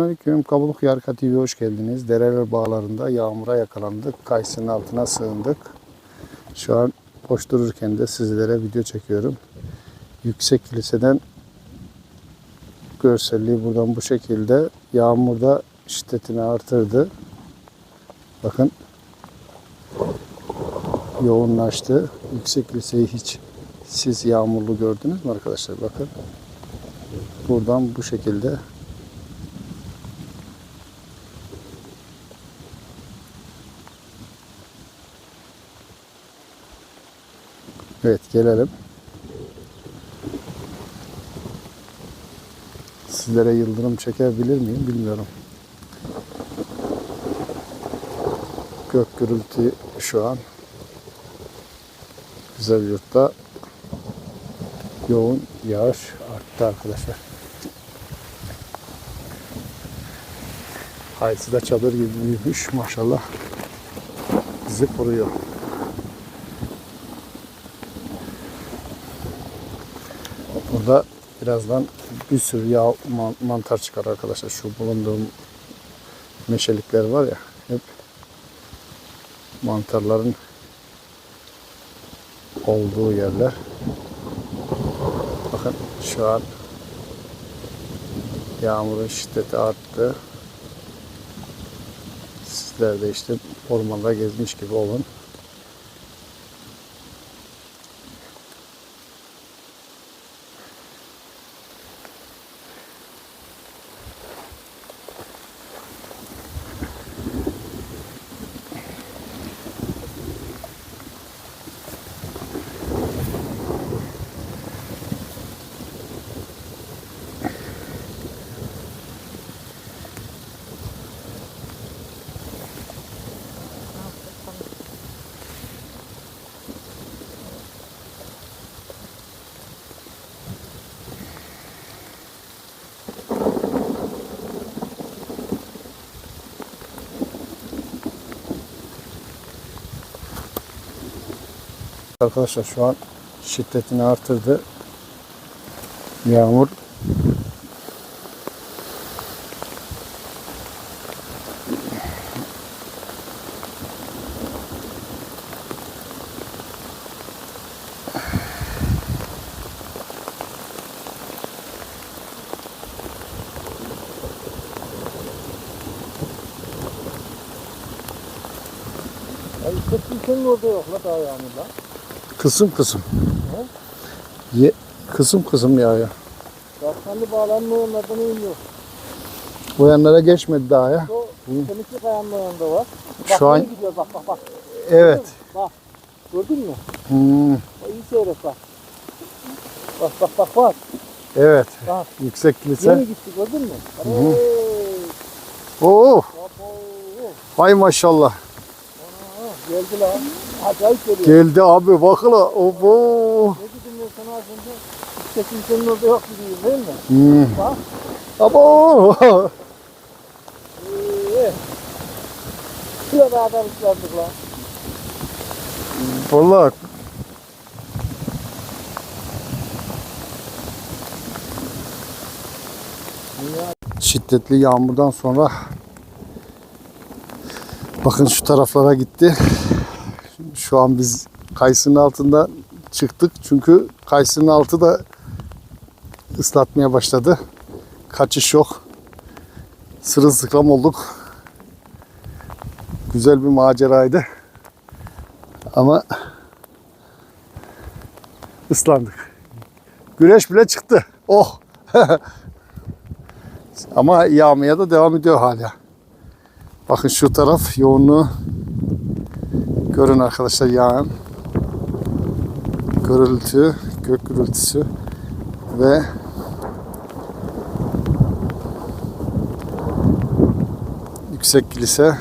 Aleyküm Kabuluk Yarka TV hoş geldiniz. Dereler bağlarında yağmura yakalandık. Kayısının altına sığındık. Şu an boş dururken de sizlere video çekiyorum. Yüksek kiliseden görselliği buradan bu şekilde. Yağmurda şiddetini artırdı. Bakın yoğunlaştı. Yüksek kiliseyi hiç siz yağmurlu gördünüz mü arkadaşlar? Bakın. Buradan bu şekilde Evet gelelim. Sizlere yıldırım çekebilir miyim bilmiyorum. Gök gürültü şu an. Güzel yurtta yoğun yağış arttı arkadaşlar. Haysi da çadır gibi büyümüş maşallah. Bizi koruyor. Burada birazdan bir sürü yağ man- mantar çıkar arkadaşlar. Şu bulunduğum meşelikler var ya hep mantarların olduğu yerler. Bakın şu an yağmurun şiddeti arttı. Sizler de işte ormanda gezmiş gibi olun. Arkadaşlar şu an şiddetini artırdı. Yağmur Ay kimsenin orada yok la daha yağmurda. Kısım kısım. Ye, kısım kısım yağıyor. Yaksanlı bağlanma onlardan iniyor. Bu yanlara geçmedi daha ya. O kemikli kayanın yanında var. Şu an- gidiyor bak bak bak. Evet. Bak. Gördün mü? Hmm, iyi seyret bak. Bak bak bak bak. evet. Bak. Yüksek Yeni kilise. gitti gördün mü? hı. Hey. Oo, hay maşallah. Geldi lan. Acayip geliyor. Geldi abi bakıla. Obo. Ne dedim ben sana az önce? İşte kimsenin orada yok gibiyim değil mi? Hmm. Bak. Abo. Ee, Şurada adam ıslandık lan. Vallahi şiddetli yağmurdan sonra bakın şu taraflara gitti. Şu an biz kayısının altında çıktık. Çünkü kayısının altı da ıslatmaya başladı. Kaçış yok. Sırılsıklam olduk. Güzel bir maceraydı. Ama ıslandık. Güneş bile çıktı. Oh. Ama yağmaya da devam ediyor hala. Bakın şu taraf yoğunluğu görün arkadaşlar yağan gürültü, gök gürültüsü ve yüksek kilise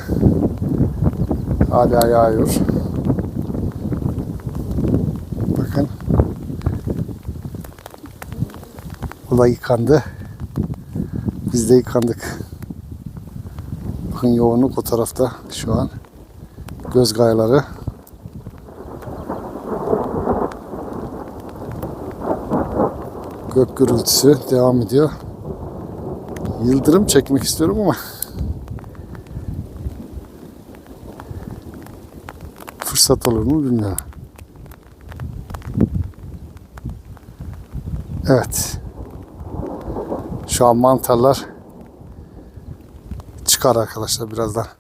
hala yağıyor. Bakın. O da yıkandı. Biz de yıkandık. Bakın yoğunluk o tarafta şu an. Göz gayaları. Gök gürültüsü devam ediyor. Yıldırım çekmek istiyorum ama fırsat olur mu bilmiyorum. Evet. Şu an mantarlar çıkar arkadaşlar birazdan.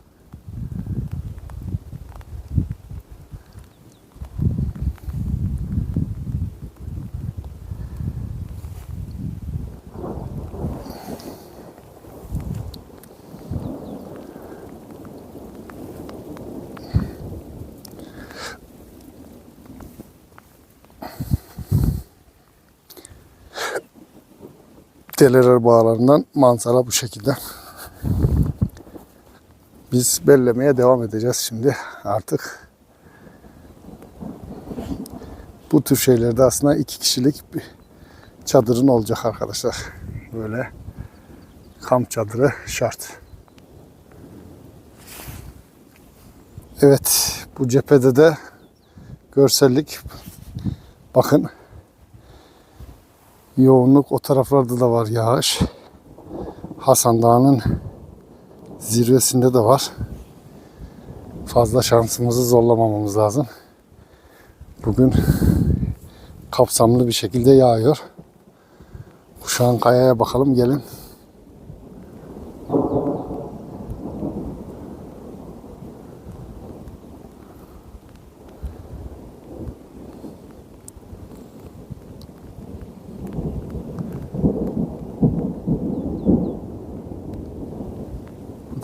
Delerer bağlarından manzara bu şekilde. Biz bellemeye devam edeceğiz şimdi artık. Bu tür şeylerde aslında iki kişilik bir çadırın olacak arkadaşlar. Böyle kamp çadırı şart. Evet bu cephede de görsellik bakın yoğunluk o taraflarda da var yağış. Hasan Dağı'nın zirvesinde de var. Fazla şansımızı zorlamamamız lazım. Bugün kapsamlı bir şekilde yağıyor. An kayaya bakalım gelin.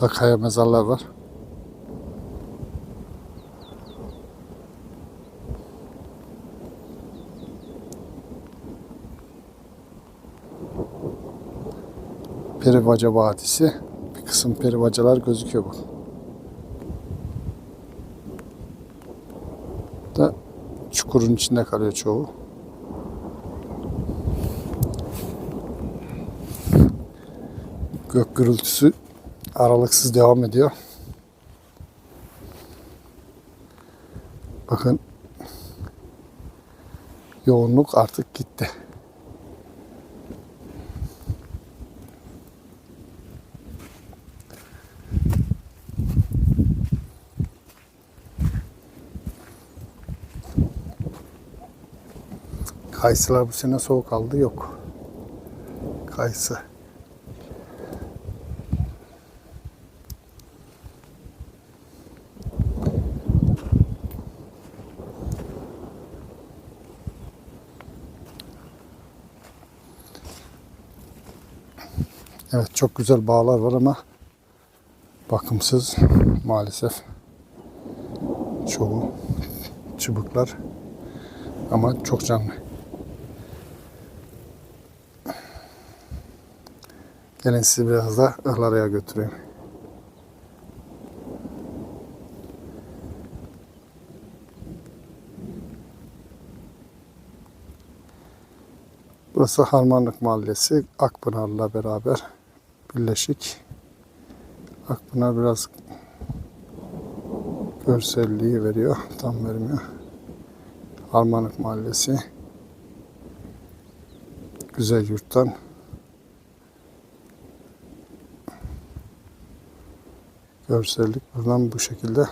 Burada kaya mezarlar var. Peribaca Vadisi. Bir kısım peribacalar gözüküyor bu. Da çukurun içinde kalıyor çoğu. Gök gürültüsü aralıksız devam ediyor. Bakın yoğunluk artık gitti. Kayısılar bu sene soğuk aldı yok. Kayısı. Evet çok güzel bağlar var ama bakımsız maalesef. Çoğu çubuklar ama çok canlı. Gelin sizi biraz da ıhlaraya götüreyim. Burası Harmanlık Mahallesi. Akpınar'la beraber birleşik. Akpınar biraz görselliği veriyor. Tam vermiyor. Harmanlık Mahallesi. Güzel yurttan görsellik buradan bu şekilde